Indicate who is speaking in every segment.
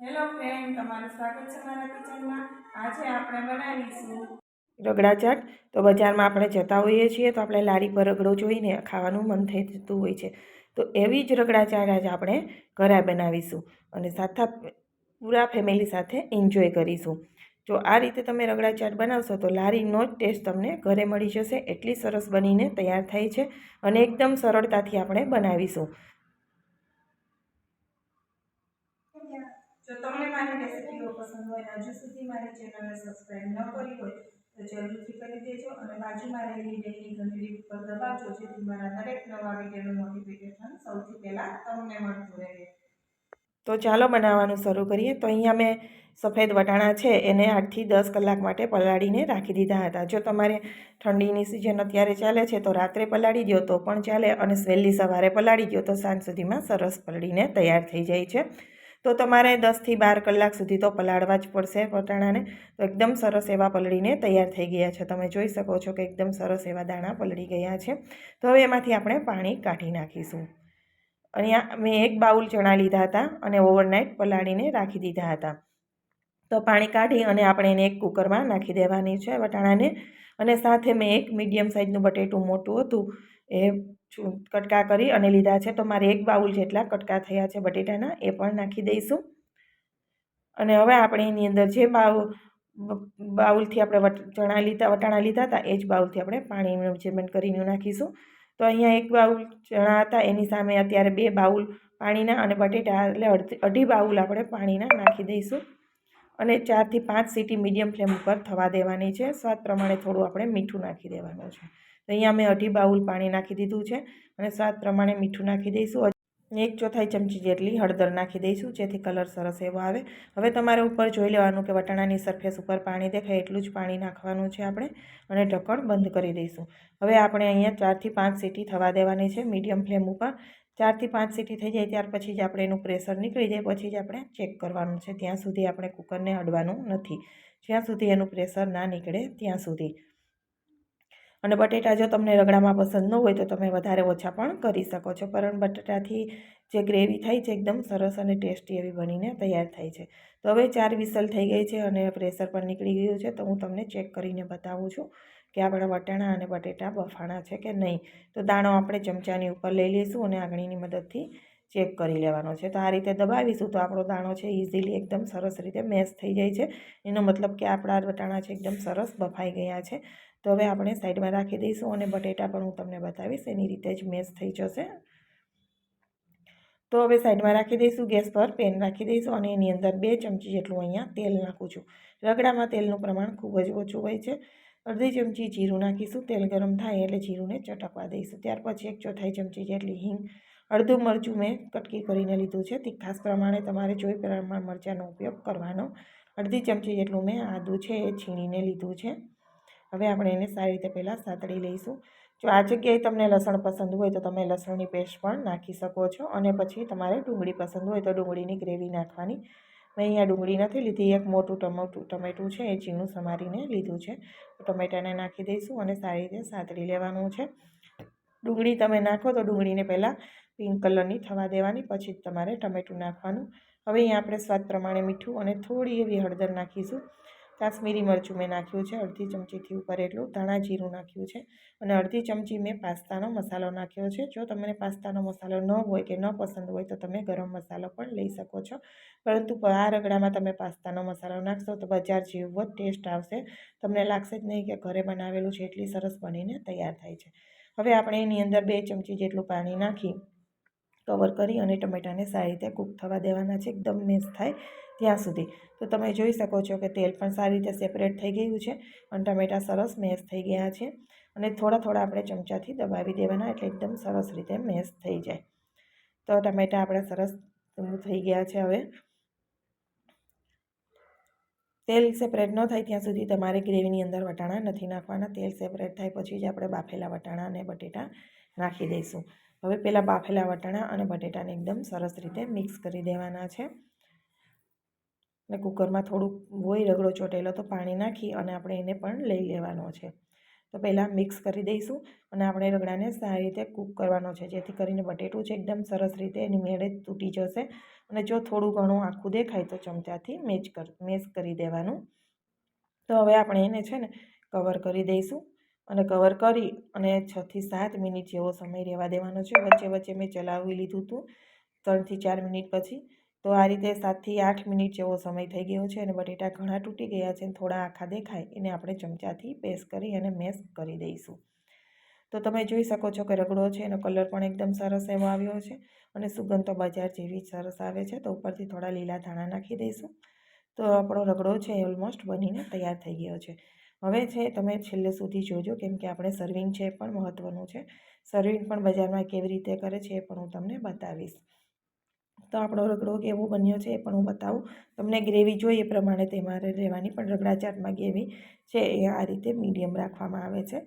Speaker 1: Hello friend તમારું સ્વાગત છે મારા કિચનમાં. આજે આપણે બનાવીશું
Speaker 2: રગડા ચાટ. તો બજારમાં આપણે જતા હોઈએ છીએ તો આપણે લારી પર રગડો જોઈને ખાવાનું મન થઈ જતું હોય છે. તો એવી જ રગડા ચાટ આજે આપણે ઘરે બનાવીશું અને સાથે પૂરા ફેમિલી સાથે એન્જોય કરીશું. જો આ રીતે તમે રગડા ચાટ બનાવશો તો લારીનો જ ટેસ્ટ તમને ઘરે મળી જશે. એટલી સરસ બનીને તૈયાર થાય છે અને એકદમ સરળતાથી આપણે બનાવીશું.
Speaker 1: જો તમને મારી રેસિપીઓ પસંદ હોય અને હજુ સુધી મારી ચેનલને સબસ્ક્રાઇબ ન કરી હોય, તો જરૂરથી કરી દેજો અને બાજુમાં રહેલી બેલની ઘંટડી ઉપર દબાવજો, જેથી મારા દરેક નવા વિડીયોનું નોટિફિકેશન સૌથી પહેલાં તમને મળતું રહે.
Speaker 2: તો ચાલો બનાવવાનું શરૂ કરીએ. તો અહીંયા મેં સફેદ વટાણા છે, એને આઠથી દસ કલાક માટે પલાળીને રાખી દીધા હતા. જો તમારે ઠંડીની સિઝન અત્યારે ચાલે છે, તો રાત્રે પલાળી દો, તો પણ ચાલે અને વહેલી સવારે પલાળી દો, તો સાંજ સુધીમાં સરસ પલળીને તૈયાર થઈ જાય છે. તો તમારે દસથી બાર કલાક સુધી તો પલાળવા જ પડશે વટાણાને. તો એકદમ સરસ એવા પલળીને તૈયાર થઈ ગયા છે. તમે જોઈ શકો છો કે એકદમ સરસ એવા દાણા પલળી ગયા છે. તો હવે એમાંથી આપણે પાણી કાઢી નાખીશું. અને મેં એક બાઉલ ચણા લીધા હતા અને ઓવરનાઇટ પલાળીને રાખી દીધા હતા. તો પાણી કાઢી અને આપણે એને એક કુકરમાં નાખી દેવાની છે વટાણાને. અને સાથે મેં એક મીડિયમ સાઇઝનું બટેટું મોટું હતું. એ કટકા કરી અને લીધા છે. તો મારે એક બાઉલ જેટલા કટકા થયા છે બટેટાના, એ પણ નાખી દઈશું. અને હવે આપણે એની અંદર જે બાઉ બાઉલથી આપણે ચણા લીધા, વટાણા લીધા હતા, એ જ બાઉલથી આપણે પાણીનું મેજરમેન્ટ કરીને નાખીશું. તો અહીંયા એક બાઉલ ચણા હતા, એની સામે અત્યારે બે બાઉલ પાણીના અને બટેટા, એટલે અઢી બાઉલ આપણે પાણીના નાખી દઈશું. અને ચારથી પાંચ સીટી મીડિયમ ફ્લેમ ઉપર થવા દેવાની છે. સ્વાદ પ્રમાણે થોડું આપણે મીઠું નાખી દેવાનું છે. અહીંયા મેં અઢી બાઉલ પાણી નાખી દીધું છે અને સ્વાદ પ્રમાણે મીઠું નાખી દઈશું. એક ચોથાઈ ચમચી જેટલી હળદર નાખી દઈશું, જેથી કલર સરસ એવો આવે. હવે તમારે ઉપર જોઈ લેવાનું કે વટાણાની સરફેસ ઉપર પાણી દેખાય એટલું જ પાણી નાખવાનું છે આપણે. અને ઢક્કણ બંધ કરી દઈશું. હવે આપણે અહીંયા ચારથી પાંચ સીટી થવા દેવાની છે મીડિયમ ફ્લેમ ઉપર. ચારથી પાંચ સીટી થઈ જાય ત્યાર પછી જ આપણે એનું પ્રેશર નીકળી જાય, પછી જ આપણે ચેક કરવાનું છે. ત્યાં સુધી આપણે કુકરને અડવાનું નથી. જ્યાં સુધી એનું પ્રેશર ના નીકળે ત્યાં સુધી. અને બટેટા જો તમને રગડામાં પસંદ ન હોય તો તમે વધારે ઓછા પણ કરી શકો છો. પરંતુ બટેટાથી જે ગ્રેવી થાય છે એકદમ સરસ અને ટેસ્ટી એવી બનીને તૈયાર થાય છે. તો હવે ચાર વિસલ થઈ ગઈ છે અને પ્રેશર પણ નીકળી ગયું છે. તો હું તમને ચેક કરીને બતાવું છું કે આપણા વટાણા અને બટેટા બફાણા છે કે નહીં. તો દાણો આપણે ચમચાની ઉપર લઈ લઈશું અને આંગળીની મદદથી ચેક કરી લેવાનો છે. તો આ રીતે દબાવીશું તો આપણો દાણો છે ઇઝીલી એકદમ સરસ રીતે મેશ થઈ જાય છે. એનો મતલબ કે આપણા વટાણા છે એકદમ સરસ બફાઈ ગયા છે. તો હવે આપણે સાઈડમાં રાખી દઈશું અને બટેટા પણ હું તમને બતાવીશ. એની રીતે જ મેશ થઈ જશે. તો હવે સાઈડમાં રાખી દઈશું ગેસ પર, પેન રાખી દઈશું અને એની અંદર બે ચમચી જેટલું અહીંયા તેલ નાખું છું. રગડામાં તેલનું પ્રમાણ ખૂબ જ ઓછું હોય છે. અડધી ચમચી જીરું નાખીશું. તેલ ગરમ થાય એટલે જીરુંને ચટકવા દઈશું. ત્યાર પછી એક ચોથાઈ ચમચી જેટલી હિંગ, અડધું મરચું મેં કટકી કરીને લીધું છે. તીખાસ પ્રમાણે તમારે જોઈ પ્રમાણ મરચાંનો ઉપયોગ કરવાનો. અડધી ચમચી જેટલું મેં આદું છે એ છીણીને લીધું છે. હવે આપણે એને સારી રીતે પહેલાં સાતળી લઈશું. જો આ જગ્યાએ તમને લસણ પસંદ હોય તો તમે લસણની પેસ્ટ પણ નાખી શકો છો અને પછી તમારે ડુંગળી પસંદ હોય તો ડુંગળીની ગ્રેવી નાખવાની. મેં અહીંયા ડુંગળી નથી લીધી, એક મોટું ટમોટું, ટમેટું છે, એ ઝીણું સમારીને લીધું છે. ટમેટાને નાખી દઈશું અને સારી રીતે સાતળી લેવાનું છે. ડુંગળી તમે નાખો તો ડુંગળીને પહેલાં પિંક કલરની થવા દેવાની, પછી જ તમારે ટમેટું નાખવાનું. હવે અહીંયા આપણે સ્વાદ પ્રમાણે મીઠું અને થોડી એવી હળદર નાખીશું. કાશ્મીરી મરચું મેં નાખ્યું છે, અડધી ચમચીથી ઉપર એટલું, ધાણા જીરું નાખ્યું છે અને અડધી ચમચી મેં પાસ્તાનો મસાલો નાખ્યો છે. જો તમને પાસ્તાનો મસાલો ન હોય કે ન પસંદ હોય તો તમે ગરમ મસાલો પણ લઈ શકો છો. પરંતુ આ રગડામાં તમે પાસ્તાનો મસાલો નાખશો તો બજાર જેવો જ ટેસ્ટ આવશે. તમને લાગશે જ નહીં કે ઘરે બનાવેલું છે, એટલી સરસ બનીને તૈયાર થાય છે. હવે આપણે એની અંદર બે ચમચી જેટલું પાણી નાખી કવર કરી અને ટમેટાને સારી રીતે કૂક થવા દેવાના છે, એકદમ મેશ થાય ત્યાં સુધી. તો તમે જોઈ શકો છો કે તેલ પણ સારી રીતે સેપરેટ થઈ ગયું છે અને ટમેટાં સરસ મેશ થઈ ગયા છે અને થોડા થોડા આપણે ચમચાથી દબાવી દેવાના એટલે એકદમ સરસ રીતે મેશ થઈ જાય. તો ટમેટાં આપણે સરસ થઈ ગયા છે હવે. તેલ સેપરેટ ન થાય ત્યાં સુધી તમારે ગ્રેવીની અંદર વટાણા નથી નાખવાના. તેલ સેપરેટ થાય પછી જ આપણે બાફેલા વટાણા અને બટેટા નાખી દઈશું. હવે પહેલાં બાફેલા વટાણા અને બટેટાને એકદમ સરસ રીતે મિક્સ કરી દેવાના છે. અને કુકરમાં થોડુંક હોય રગડો ચોટેલો તો પાણી નાખી અને આપણે એને પણ લઈ લેવાનો છે. તો પહેલાં મિક્સ કરી દઈશું અને આપણે રગડાને સારી રીતે કૂક કરવાનો છે. જેથી કરીને બટેટું છે એકદમ સરસ રીતે એની મેળે તૂટી જશે અને જો થોડું ઘણું આખું દેખાય તો ચમચાથી મેચ કર, મેશ કરી દેવાનું. તો હવે આપણે એને છે ને કવર કરી દઈશું. અને કવર કરી અને છથી સાત મિનિટ જેવો સમય રહેવા દેવાનો છે. વચ્ચે વચ્ચે મેં ચલાવી લીધું હતું ત્રણથી ચાર મિનિટ પછી. તો આ રીતે સાતથી આઠ મિનિટ જેવો સમય થઈ ગયો છે અને બટેટા ઘણા તૂટી ગયા છે અને થોડા આખા દેખાય. એને આપણે ચમચાથી પેસ્ટ કરી અને મેશ કરી દઈશું. તો તમે જોઈ શકો છો કે રગડો છે, એનો કલર પણ એકદમ સરસ એવો આવ્યો છે અને સુગંધ તો બજાર જેવી સરસ આવે છે. તો ઉપરથી થોડા લીલા ધાણા નાખી દઈશું. તો આપણો રગડો છે ઓલમોસ્ટ બનીને તૈયાર થઈ ગયો છે. હવે છે, તમે છેલ્લે સુધી જોજો, કેમ કે આપણે સર્વિંગ છે પણ મહત્ત્વનું છે. સર્વિંગ પણ બજારમાં કેવી રીતે કરે છે એ પણ હું તમને બતાવીશ. તો આપણો રગડો કેવો બન્યો છે એ પણ હું બતાવું. તમને ગ્રેવી જોઈએ એ પ્રમાણે તમારે રહેવાની, પણ રગડા ચાટમાં ગ્રેવી છે એ આ રીતે મીડિયમ રાખવામાં આવે છે.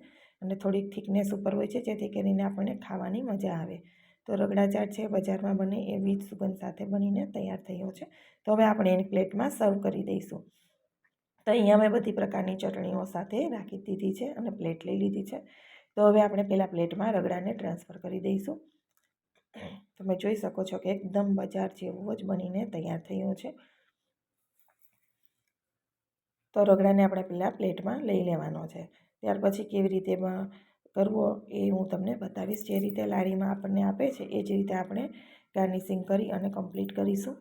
Speaker 2: અને થોડીક થિકનેસ ઉપર હોય છે, જેથી કરીને આપણને ખાવાની મજા આવે. તો રગડા ચાટ છે, બજારમાં બને એ વીજ સુગંધ સાથે બનીને તૈયાર થયો છે. તો હવે આપણે એની પ્લેટમાં સર્વ કરી દઈશું. તો અહીંયા મેં બધી પ્રકારની ચટણીઓ સાથે રાખી દીધી છે અને પ્લેટ લઈ લીધી છે. તો હવે આપણે પહેલાં પ્લેટમાં રગડાને ટ્રાન્સફર કરી દઈશું. તમે જોઈ શકો છો કે એકદમ બજાર જેવો જ બનીને તૈયાર થયો છે. તો રગડાને આપણે પહેલાં પ્લેટમાં લઈ લેવાનો છે. ત્યાર પછી કેવી રીતે કરવો એ હું તમને બતાવીશ. જે રીતે લારીમાં આપણને આપે છે એ જ રીતે આપણે ગાર્નિશિંગ કરી અને કમ્પ્લીટ કરીશું.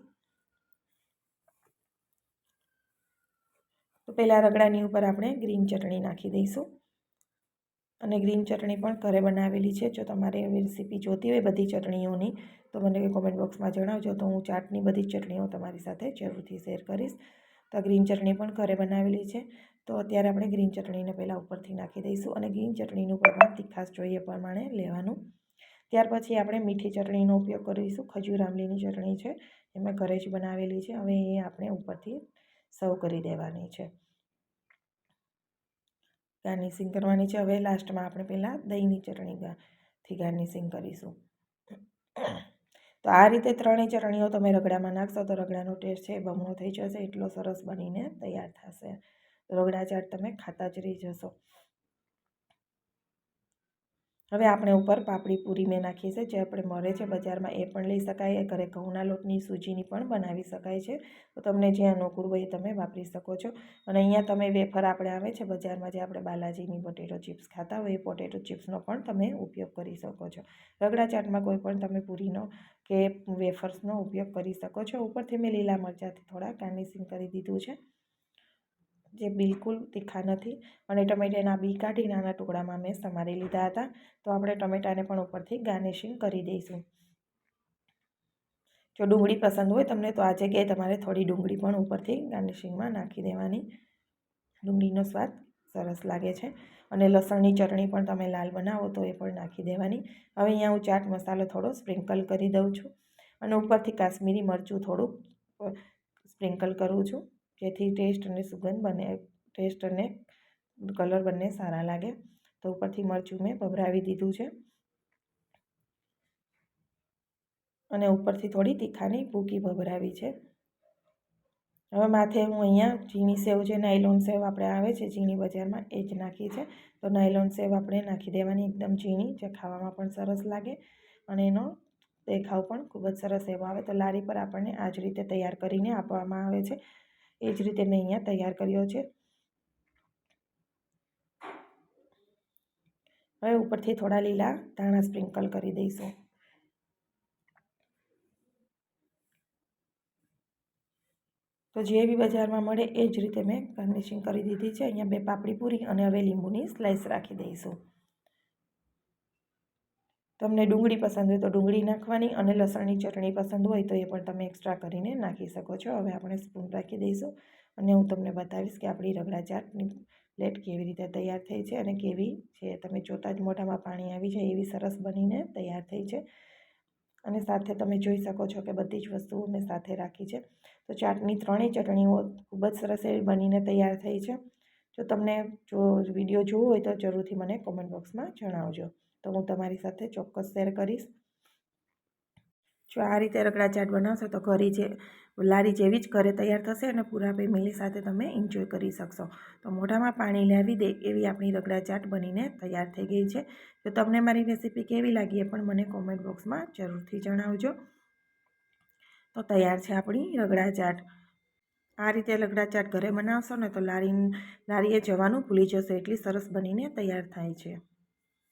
Speaker 2: તો પહેલાં રગડાની ઉપર આપણે ગ્રીન ચટણી નાખી દઈશું. અને ગ્રીન ચટણી પણ ઘરે બનાવેલી છે. જો તમારે એવી રેસીપી જોતી હોય બધી ચટણીઓની, તો મને કોમેન્ટ બોક્સમાં જણાવજો. તો હું ચાટની બધી ચટણીઓ તમારી સાથે જરૂરથી શેર કરીશ. તો ગ્રીન ચટણી પણ ઘરે બનાવેલી છે. તો અત્યારે આપણે ગ્રીન ચટણીને પહેલાં ઉપરથી નાખી દઈશું અને ગ્રીન ચટણીનું પ્રમાણ તીખાશ જોઈએ પ્રમાણે લેવાનું. ત્યાર પછી આપણે મીઠી ચટણીનો ઉપયોગ કરીશું. ખજૂર આંબલીની ચટણી છે. એ મેં ઘરે જ બનાવેલી છે. હવે એ આપણે ઉપરથી સર્વ કરી દેવાની છે. ગાર્નિશિંગ કરવાની છે. હવે લાસ્ટમાં આપણે પહેલાં દહીંની ચટણીથી ગાર્નિશિંગ કરીશું. તો આ રીતે ત્રણેય ચટણીઓ તમે રગડામાં નાખશો તો રગડાનો ટેસ્ટ છે એ બમણો થઈ જશે. એટલો સરસ બનીને તૈયાર થશે. રગડા ચાટ તમે ખાતા જ રહી જશો. હવે આપણે ઉપર પાપડી પૂરી મેં નાખી છે જે આપણે મળે છે બજારમાં એ પણ લઈ શકાય. ઘરે ઘઉંના લોટની સૂજીની પણ બનાવી શકાય છે. તો તમને જે અનુકૂળ હોય તમે વાપરી શકો છો. અને અહીંયા તમે વેફર આપણે આવે છે બજારમાં જે આપણે બાલાજીની પોટેટો ચિપ્સ ખાતા હોય, એ પોટેટો ચિપ્સનો પણ તમે ઉપયોગ કરી શકો છો. રગડા ચાટમાં કોઈ પણ તમે પૂરીનો કે વેફર્સનો ઉપયોગ કરી શકો છો. ઉપરથી મેં લીલા મરચાંથી થોડા ગાર્નિશિંગ કરી દીધું છે. જે બિલકુલ તીખા નથી અને ટમેટાના બી કાઢી નાના ટુકડામાં મેં સમારી લીધા હતા. તો આપણે ટમેટાને પણ ઉપરથી ગાર્નિશિંગ કરી દઈશું. જો ડુંગળી પસંદ હોય તમને તો આ જગ્યાએ તમારે થોડી ડુંગળી પણ ઉપરથી ગાર્નિશિંગમાં નાખી દેવાની. ડુંગળીનો સ્વાદ સરસ લાગે છે અને લસણની ચટણી પણ તમે લાલ બનાવો તો એ પણ નાખી દેવાની. હવે અહીંયા હું ચાટ મસાલો થોડો સ્પ્રિંકલ કરી દઉં છું અને ઉપરથી કાશ્મીરી મરચું થોડુંક સ્પ્રિંકલ કરું છું. જેથી ટેસ્ટ અને સુગંધ બને, ટેસ્ટ અને કલર બંને સારા લાગે. તો ઉપરથી મરચું મેં ભભરાવી દીધું છે. અને ઉપરથી થોડી તીખાની ભૂકી ભભરાવી છે. હવે માથે હું અહીંયા ઝીણી સેવ છે, નાયલોન સેવ આપણે આવે છે ઝીણી બજારમાં એ જ નાખી છે. તો નાયલોન સેવ આપણે નાખી દેવાની એકદમ ઝીણી જે ખાવામાં પણ સરસ લાગે અને એનો દેખાવ પણ ખૂબ જ સરસ એવો આવે. તો લારી પર આપણને આ જ રીતે તૈયાર કરીને આપવામાં આવે છે. એ જ રીતે મેં અહીંયા તૈયાર કર્યો છે. હવે ઉપરથી થોડા લીલા ધાણા સ્પ્રિંકલ કરી દઈશું. તો જે બી બજારમાં મળે એ જ રીતે મેં ગાર્નિશિંગ કરી દીધી છે. અહીંયા બે પાપડી પૂરી અને હવે લીંબુની સ્લાઈસ રાખી દઈશું. તમને ડુંગળી પસંદ હોય તો ડુંગળી નાખવાની અને લસણની ચટણી પસંદ હોય તો એ પણ તમે એક્સ્ટ્રા કરીને નાખી શકો છો. હવે આપણે સ્પૂન રાખી દઈશું અને હું તમને બતાવીશ કે આપણી રગડા ચાટની પ્લેટ કેવી રીતે તૈયાર થઈ છે અને કેવી છે. તમે જોતાં જ મોઢામાં પાણી આવી જાય એવી સરસ બનીને તૈયાર થઈ છે. અને સાથે તમે જોઈ શકો છો કે બધી જ વસ્તુઓ મેં સાથે રાખી છે. તો ચાટની ત્રણેય ચટણીઓ ખૂબ જ સરસ એવી બનીને તૈયાર થઈ છે. જો તમને જો વીડિયો જોવો હોય તો જરૂરથી મને કોમેન્ટ બોક્સમાં જણાવજો. તો હું તમારી સાથે ચોક્કસ શેર કરીશ. જો આ રીતે રગડા ચાટ બનાવશો તો ઘરે જે, લારી જેવી જ ઘરે તૈયાર થશે અને પૂરા ફેમિલી સાથે તમે એન્જોય કરી શકશો. તો મોઢામાં પાણી લાવી દે એવી આપણી રગડા ચાટ બનીને તૈયાર થઈ ગઈ છે. તો તમને મારી રેસીપી કેવી લાગી એ પણ મને કોમેન્ટ બોક્સમાં જરૂરથી જણાવજો. તો તૈયાર છે આપણી રગડા ચાટ. આ રીતે રગડા ચાટ ઘરે બનાવશો ને તો લારી, લારીએ જવાનું ભૂલી જશો, એટલી સરસ બનીને તૈયાર થાય છે.